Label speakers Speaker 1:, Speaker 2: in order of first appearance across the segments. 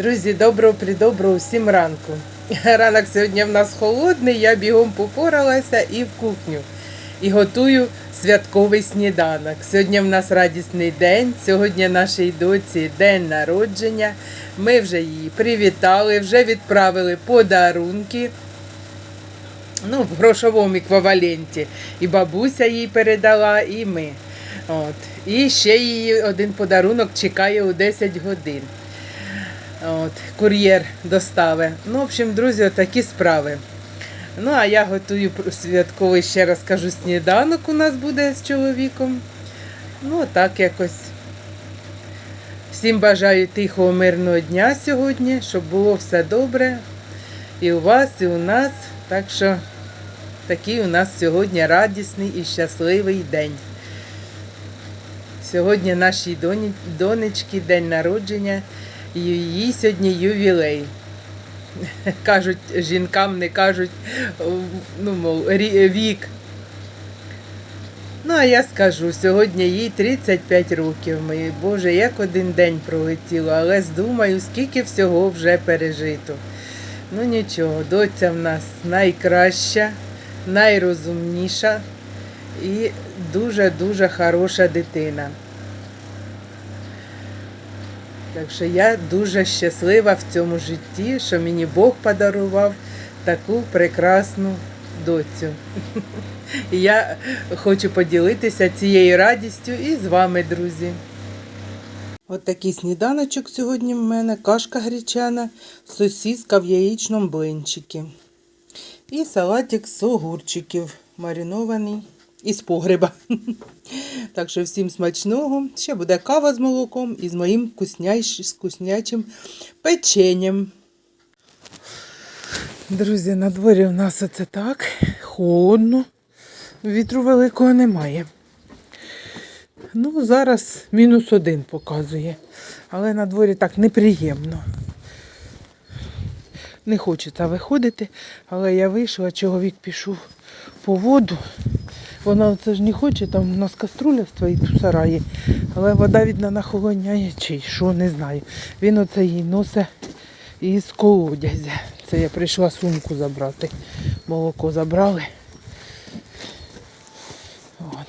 Speaker 1: Друзі, доброго придоброго всім ранку. Ранок сьогодні в нас холодний, я бігом попоралася і в кухню. І готую святковий сніданок. Сьогодні в нас радісний день. Сьогодні нашій доці день народження. Ми вже її привітали, вже відправили подарунки. Ну, в грошовому еквіваленті. І бабуся їй передала, і ми. От. І ще її один подарунок чекає у 10 годин. От, кур'єр достави. Ну, в общем, друзі, такі справи. Ну, а я готую святковий, ще раз кажу, сніданок у нас буде з чоловіком. Ну, так якось. Всім бажаю тихого, мирного дня сьогодні, щоб було все добре. І у вас, і у нас. Так що такий у нас сьогодні радісний і щасливий день. Сьогодні нашій донечці день народження, її сьогодні ювілей. Кажуть, жінкам не кажуть, ну, мов, вік. Ну, а я скажу, сьогодні їй 35 років. Мої Боже, як один день пролетіло, але здумаю, скільки всього вже пережито. Ну нічого, доця в нас найкраща, найрозумніша і дуже-дуже хороша дитина. Так що я дуже щаслива в цьому житті, що мені Бог подарував таку прекрасну доцю. Я хочу поділитися цією радістю і з вами, друзі. От такий сніданочок сьогодні в мене, кашка гречана, сосиска в яєчному блинчикі. І салатик з огурчиків маринований із погреба. Так що всім смачного. Ще буде кава з молоком і з моїм вкуснячим печенням. Друзі, на дворі у нас оце так, холодно. Вітру великого немає. Ну, зараз мінус один показує. Але на дворі так неприємно. Не хочеться виходити, але я вийшла, чоловік пішов по воду. Вона це ж не хоче, там у нас каструля стоїть у сараї, але вода видно нахолоняє чи що, не знаю. Він оце їй носить із колодязя. Це я прийшла сумку забрати. Молоко забрали. От.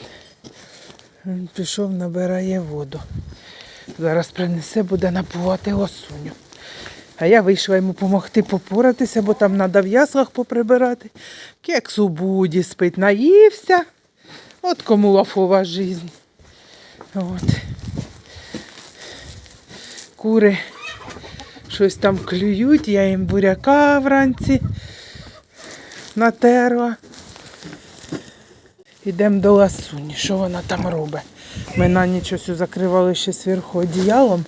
Speaker 1: Він пішов, набирає воду. Зараз принесе, буде напувати ласуню. А я вийшла йому допомогти попоратися, бо там треба в яслах поприбирати. Кекс у буді спить, наївся. От кому лафова жизнь. От. Кури щось там клюють, я їм буряка вранці натерла. Йдемо до ласуні. Що вона там робить? Ми на ніч закривали ще зверху одіялом.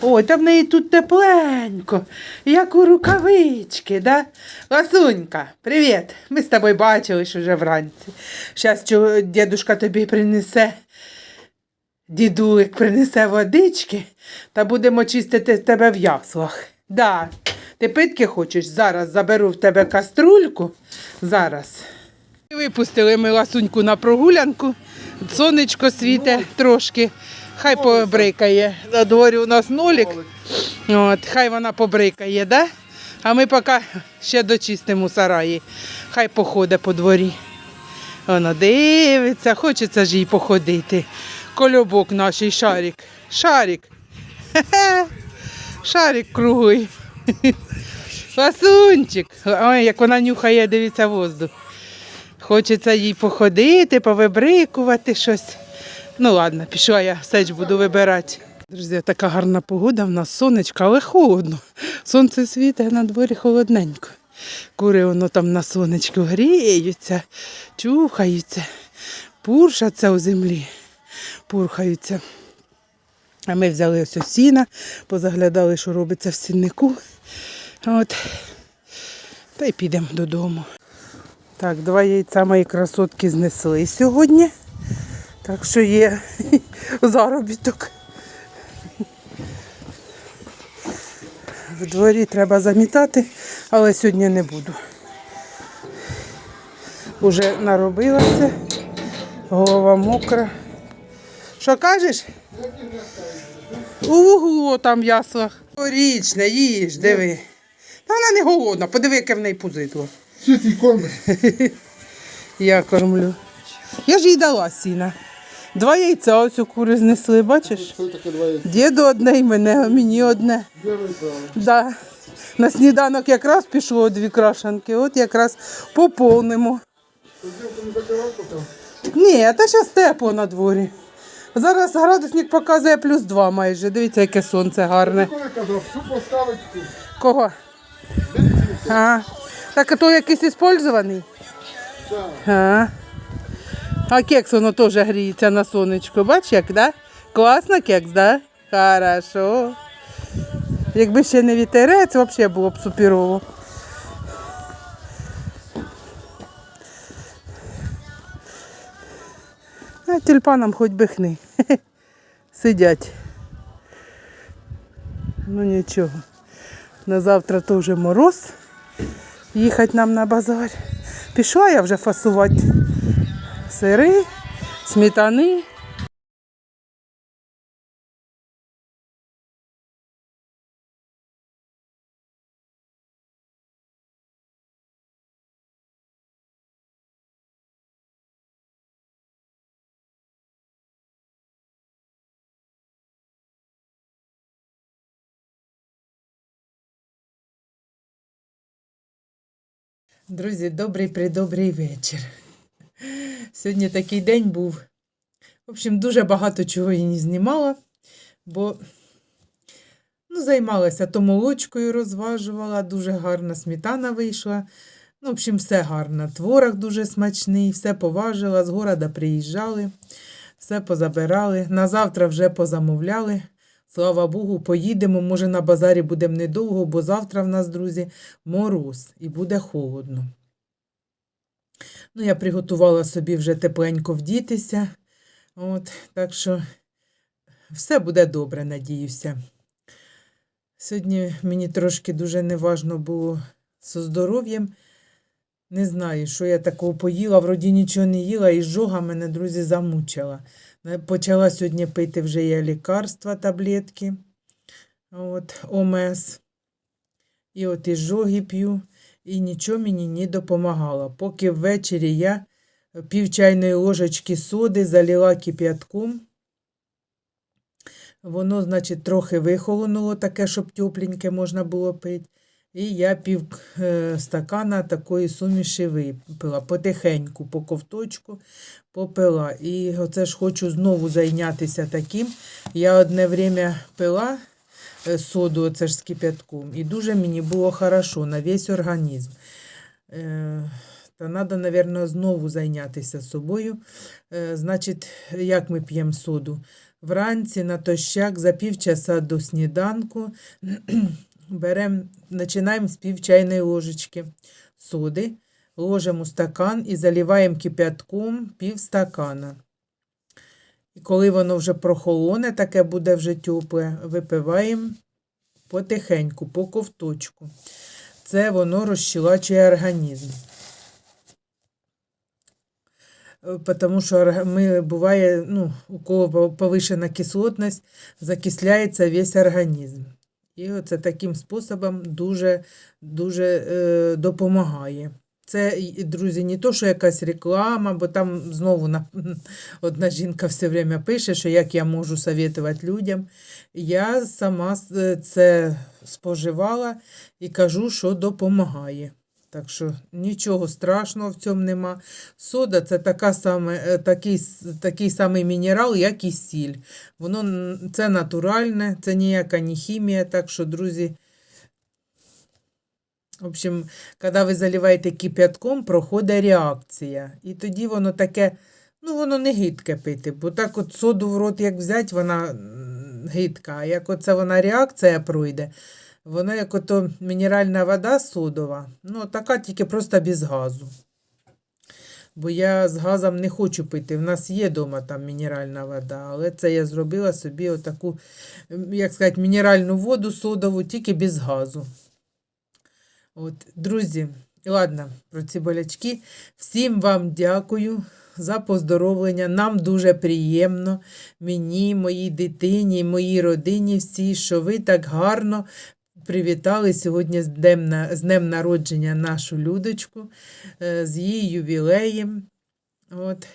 Speaker 1: Ой, та в неї тут тепленько, як у рукавички, да? Ласунька, привіт. Ми з тобою бачились уже вранці. Зараз дідушка тобі принесе, дідулик принесе водички та будемо чистити тебе в яслах. Да. Ти питки хочеш? Зараз заберу в тебе каструльку. Зараз. Випустили ми ласуньку на прогулянку. Сонечко світе трошки. Хай побрикає. На дворі у нас нолік. От, хай вона побрикає, да? А ми поки ще дочистимо сараї. Хай походить по дворі. Вона дивиться, хочеться ж їй походити. Кольобок наш шарик. Шарик. Хе-хе. Шарик круглий. Ласунчик. Ой, як вона нюхає, дивиться воздух. Хочеться їй походити, повибрикувати щось. Ну ладно, пішла я сеч буду вибирати. Друзі, така гарна погода, в нас сонечко, але холодно. Сонце світить, на дворі холодненько. Кури воно там на сонечку гріються, чухаються, пуршаться у землі, пурхаються. А ми взяли ось сіна, позаглядали, що робиться в сіннику. От. Та й підемо додому. Так, два яйця мої красотки знесли сьогодні. Так що є заробіток. В дворі треба замітати, але сьогодні не буду. Уже наробилася, голова мокра. Що кажеш? У углу там яслах. Річне, їж, диви. Та вона не голодна, подиви, яке в неї пузитло.
Speaker 2: Що ти кормиш?
Speaker 1: Я кормлю. Я ж їй дала сіна. Два яйця у кури знесли, бачиш? Діду одне і мене, а мені одне. Да. На сніданок якраз пішло дві крашанки, от якраз поповнимо. Ні, та зараз тепло на дворі. Зараз градусник показує плюс два майже. Дивіться, яке сонце гарне. Кого? А, так а то якийсь іспользований?
Speaker 2: Так.
Speaker 1: А. кекс воно теж гріється на сонечку. Бач, як, да? Класно кекс, да? Хорошо. Якби ще не вітерець, взагалі було б суперово. А тюльпанам хоч би хни. Сидять. Ну нічого. На завтра теж мороз. Їхати нам на базар. Пішла я вже фасувати сири, сметани. Друзі, добрий придобрий вечір. Сьогодні такий день був. В общем, дуже багато чого я не знімала, бо ну, займалася то молочкою розважувала, дуже гарна сметана вийшла. Ну, в общем, все гарно. Творог дуже смачний, все поважила, з города приїжджали, все позабирали. На завтра вже позамовляли. Слава Богу, поїдемо. Може, на базарі будемо недовго, бо завтра в нас, друзі, мороз і буде холодно. Ну, я приготувала собі вже тепленько вдітися. От, так що все буде добре, надіюся. Сьогодні мені трошки дуже неважно було зі здоров'ям. Не знаю, що я такого поїла, вроді нічого не їла, і жога мене, друзі, замучила. Почала сьогодні пити вже я лікарства, таблетки. От, ОМС. І от і жоги п'ю, і нічого мені не допомагало. Поки ввечері я пів чайної ложечки соди залила кип'ятком. Воно, значить, трохи вихолонуло таке, щоб тепленьке можна було пити. І я пів е, стакана такої суміші випила. Потихеньку, по ковточку попила. І оце ж хочу знову зайнятися таким. Я одне время пила е, соду, оце ж з кип'ятком, і дуже мені було хорошо на весь організм. Е, та треба, мабуть, знову зайнятися собою. Е, значить, як ми п'ємо соду? Вранці натощак за півчаса до сніданку беремо, починаємо з пів чайної ложечки соди, ложимо стакан і заливаємо кип'ятком пів стакана. І коли воно вже прохолоне, таке буде вже тепле, випиваємо потихеньку, по ковточку. Це воно розщелачує організм. Е, Тому що ми, буває, ну, у кого повишена кислотність, закисляється весь організм. І оце таким способом дуже, дуже е, допомагає. Це, друзі, не то, що якась реклама, бо там знову на, одна жінка все время пише, що як я можу советувати людям. Я сама це споживала і кажу, що допомагає. Так що нічого страшного в цьому нема. Сода це така саме, е, такий, такий самий мінерал, як і сіль. Воно це натуральне, це ніяка не хімія. Так що, друзі, в общем, коли ви заливаєте кип'ятком, проходить реакція. І тоді воно таке, ну, воно не гидке пити, бо так от соду в рот як взять, вона гидка. А як оце вона реакція пройде, воно як ото мінеральна вода содова, ну, така тільки просто без газу. Бо я з газом не хочу пити. В нас є вдома там мінеральна вода, але це я зробила собі отаку, як сказати, мінеральну воду содову, тільки без газу. От, друзі, ладно, про ці болячки. Всім вам дякую за поздоровлення. Нам дуже приємно, мені, моїй дитині, моїй родині, всі, що ви так гарно привітали сьогодні з днем, з днем народження нашу Людочку, е, з її ювілеєм. От.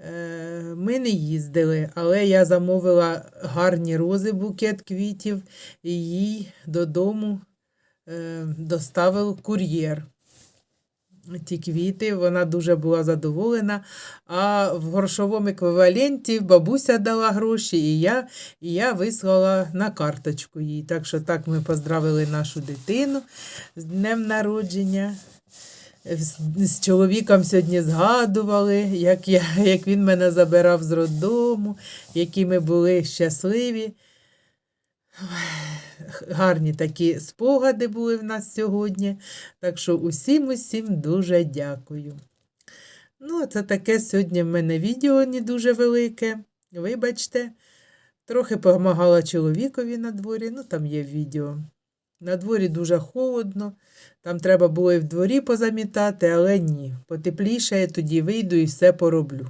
Speaker 1: Е, Ми не їздили, але я замовила гарні рози, букет квітів, і їй додому доставив кур'єр. Ті квіти, вона дуже була задоволена. А в грошовому еквіваленті бабуся дала гроші, і я, і я вислала на карточку їй. Так що так ми поздравили нашу дитину з днем народження. З, з чоловіком сьогодні згадували, як, я, як він мене забирав з роддому, які ми були щасливі. Гарні такі спогади були в нас сьогодні. Так що усім усім дуже дякую. Ну, це таке сьогодні в мене відео не дуже велике. Вибачте, трохи допомагала чоловікові на дворі, ну там є відео. На дворі дуже холодно, там треба було і в дворі позамітати, але ні. Потепліше, я тоді вийду і все пороблю.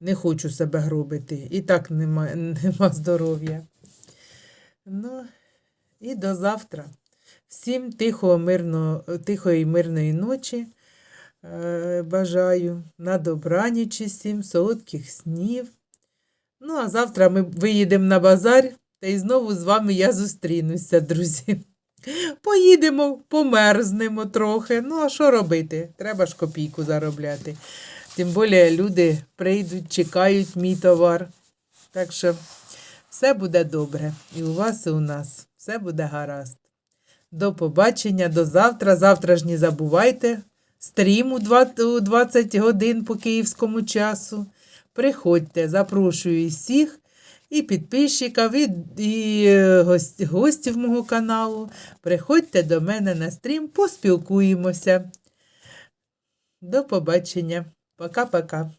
Speaker 1: Не хочу себе гробити. І так нема, нема здоров'я. Ну, і до завтра. Всім тихого, мирного, тихої мирної ночі. Е, бажаю на добраніч всім, солодких снів. Ну, а завтра ми виїдемо на базар, та й знову з вами я зустрінуся, друзі. Поїдемо, померзнемо трохи. Ну, а що робити? Треба ж копійку заробляти. Тим більше люди прийдуть, чекають мій товар. Так що все буде добре. І у вас, і у нас. Все буде гаразд. До побачення, до завтра. Завтра ж не забувайте. Стрім у 20 годин по київському часу. Приходьте, запрошую всіх і підписчиків, і, і е, гостів мого каналу. Приходьте до мене на стрім, поспілкуємося. До побачення. Пока-пока.